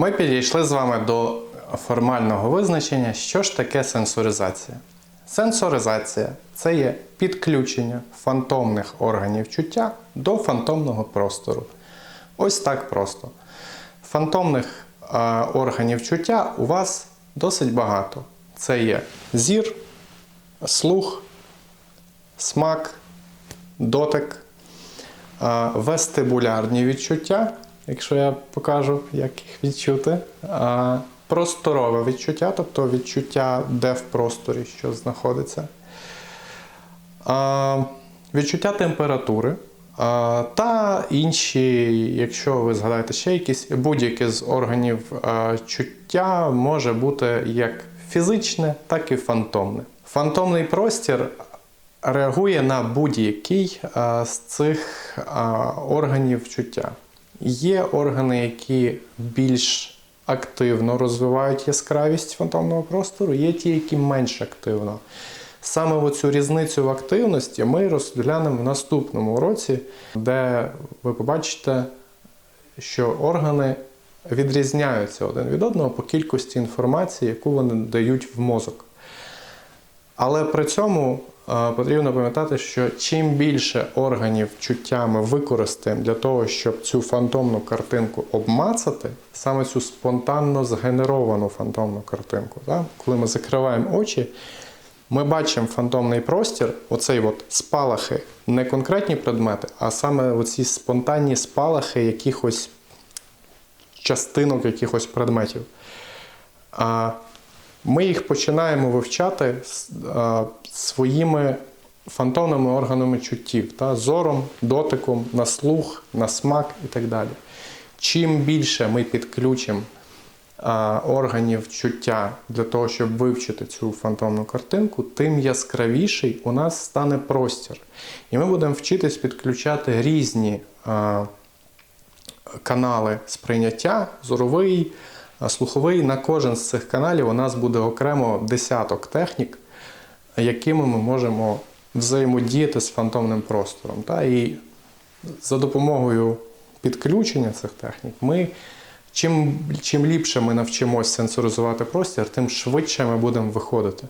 Ми підійшли з вами до формального визначення, що ж таке сенсоризація. Сенсоризація це є підключення фантомних органів чуття до фантомного простору. Ось так просто. Фантомних е, органів чуття у вас досить багато. Це є зір, слух, смак, дотик, е, вестибулярні відчуття, якщо я покажу, як їх відчути. Просторове відчуття, тобто відчуття, де в просторі що знаходиться. Відчуття температури. Та інші, якщо ви згадаєте ще якісь, будь-які з органів чуття може бути як фізичне, так і фантомне. Фантомний простір реагує на будь-який з цих органів чуття. Є органи, які більш активно розвивають яскравість фантомного простору, є ті, які менш активно. Саме оцю різницю в активності ми розглянемо в наступному уроці, де ви побачите, що органи відрізняються один від одного по кількості інформації, яку вони дають в мозок. Але при цьому потрібно пам'ятати, що чим більше органів чуття ми використаємо для того, щоб цю фантомну картинку обмацати, саме цю спонтанно згенеровану фантомну картинку, так? коли ми закриваємо очі, ми бачимо фантомний простір, оцей от спалахи, не конкретні предмети, а саме оці спонтанні спалахи якихось частинок якихось предметів. А ми їх починаємо вивчати своїми фантомними органами чуттів, та, зором, дотиком, на слух, на смак і так далі. Чим більше ми підключимо органів чуття для того, щоб вивчити цю фантомну картинку, тим яскравіший у нас стане простір. І ми будемо вчитись підключати різні канали сприйняття, зоровий, слуховий. На кожен з цих каналів у нас буде окремо десяток технік, якими ми можемо взаємодіяти з фантомним простором. Та? І за допомогою підключення цих технік ми. Чим, чим ліпше ми навчимося сенсоризувати простір, тим швидше ми будемо виходити